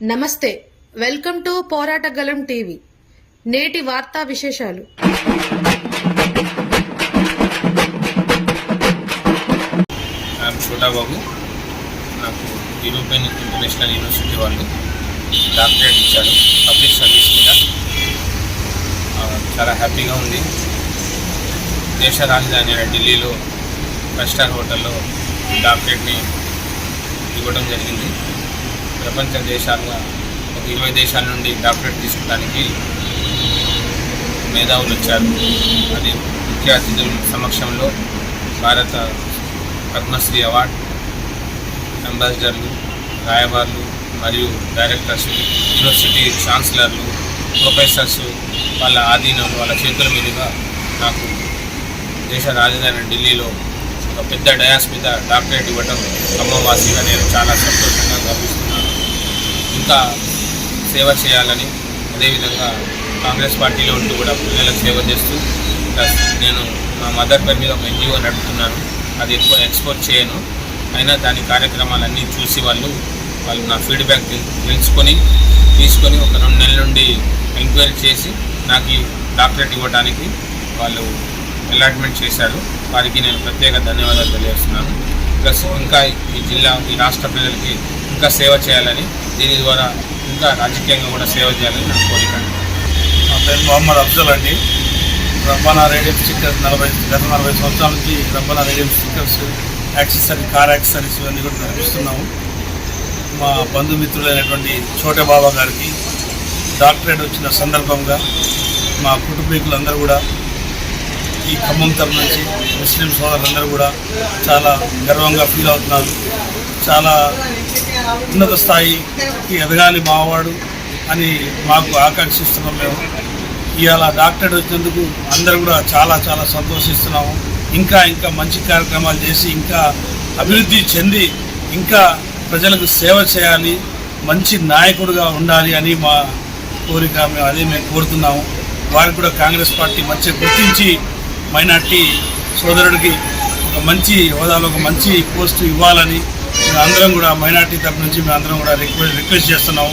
నమస్తే welcome to పోరాటగలం TV. నేటి వార్తా విశేషాలు. ఛోటా బాబు నాకు యూరోపియన్ ఇంటర్నేషనల్ యూనివర్సిటీ వాళ్ళు డాక్టరేట్ ఇచ్చారు పబ్లిక్ సర్వీస్ మీద. చాలా హ్యాపీగా ఉంది. దేశ రాజధాని అయిన ఢిల్లీలో ఫైవ్ స్టార్ హోటల్లో డాక్టరేట్ని ఇవ్వడం జరిగింది. ప్రపంచ దేశాల్లో ఒక ఇరవై దేశాల నుండి డాక్టరేట్ తీసుకోవడానికి మేధావులు వచ్చారు. అది ముఖ్య అతిథుల సమక్షంలో భారత పద్మశ్రీ అవార్డ్ అంబాసిడర్లు రాయబార్లు మరియు డైరెక్టర్స్ యూనివర్సిటీ ఛాన్సలర్లు ప్రొఫెసర్స్ వాళ్ళ ఆధీనంలో వాళ్ళ చేతుల మీదుగా నాకు దేశ రాజధాని ఢిల్లీలో ఒక పెద్ద డయాస్ మీద డాక్టరేట్ ఇవ్వటం ఖమ్మంవాసిగా నేను చాలా సంతోషంగా గర్విస్తున్నాను ఇంకా సేవ చేయాలని అదేవిధంగా కాంగ్రెస్ పార్టీలో ఉంటూ కూడా పిల్లలకు సేవ చేస్తూ ప్లస్ నేను మా మదర్ పేరు మీద ఒక ఎన్జిఓ నడుపుతున్నాను. అది ఎక్కువ ఎక్స్పోర్ట్ చేయను. అయినా దాని కార్యక్రమాలన్నీ చూసి వాళ్ళు వాళ్ళు నా ఫీడ్బ్యాక్ తెలుసుకొని తీసుకొని ఒక రెండు నెలల నుండి ఎంక్వైరీ చేసి నాకు ఈ డాక్టరేట్ ఇవ్వడానికి వాళ్ళు అలాట్మెంట్ చేశారు. వారికి నేను ప్రత్యేక ధన్యవాదాలు తెలియజేస్తున్నాను. ప్లస్ ఇంకా ఈ జిల్లా ఈ రాష్ట్ర ప్రజలకి ఇంకా సేవ చేయాలని దీని ద్వారా ఇంకా రాజకీయంగా కూడా సేవ చేయాలని నా కోరిక. నా పేరు మొహమ్మద్ అఫ్జల్ అండి. రబ్బానా రేడియం స్టిక్కర్స్ నలభై గత నలభై సంవత్సరాల నుంచి Rabbana radium stickers accessory car accessories ఇవన్నీ కూడా నడిపిస్తున్నాము. మా బంధుమిత్రులైనటువంటి చోటే బాబా గారికి డాక్టరేట్ వచ్చిన సందర్భంగా మా కుటుంబీకులందరూ కూడా ఈ ఖమ్మం తరపు నుంచి ముస్లిం సోదరులందరూ కూడా చాలా గర్వంగా ఫీల్ అవుతున్నారు. చాలా ఉన్నత స్థాయికి ఎదగాలి మావాడు అని మాకు ఆకాంక్షిస్తున్నాం మేము. ఇవాళ డాక్టర్ వచ్చినందుకు అందరూ కూడా చాలా చాలా సంతోషిస్తున్నాము. ఇంకా ఇంకా మంచి కార్యక్రమాలు చేసి ఇంకా అభివృద్ధి చెంది ఇంకా ప్రజలకు సేవ చేయాలి మంచి నాయకుడుగా ఉండాలి అని మా కోరిక మేము అదే మేము కోరుతున్నాము. వారికి కూడా కాంగ్రెస్ పార్టీ మంచిగా గుర్తించి మైనార్టీ సోదరుడికి ఒక మంచి హోదాలో ఒక మంచి పోస్టు ఇవ్వాలని అందరం కూడా మైనార్టీ తరపు నుంచి మేము అందరం కూడా రిక్వెస్ట్ రిక్వెస్ట్ చేస్తున్నాము.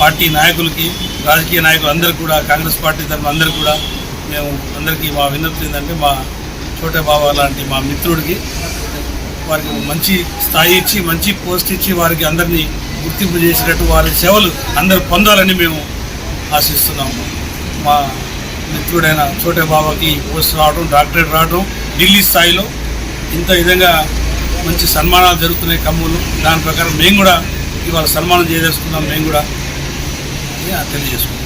పార్టీ నాయకులకి రాజకీయ నాయకులు అందరికీ కూడా కాంగ్రెస్ పార్టీ తరఫున అందరికీ కూడా మేము అందరికీ మా విన్నతి ఏంటంటే మా చోటే బాబా లాంటి మా మిత్రుడికి వారికి మంచి స్థాయి ఇచ్చి మంచి పోస్ట్ ఇచ్చి వారికి అందరినీ గుర్తింపు చేసేటట్టు వారి సేవలు అందరూ పొందాలని మేము ఆశిస్తున్నాము. మా మిత్రుడైన చోటే బాబాకి పోస్ట్ రావడం డాక్టరేట్ రావడం ఢిల్లీ స్థాయిలో ఇంత విధంగా మంచి సన్మానాలు జరుగుతున్నాయి కమ్ములు. దాని ప్రకారం మేము కూడా ఇవాళ సన్మానం చేయదలుచుకున్నాం మేము కూడా. తెలియజేసుకున్నాం తెలియజేసుకుంటాం.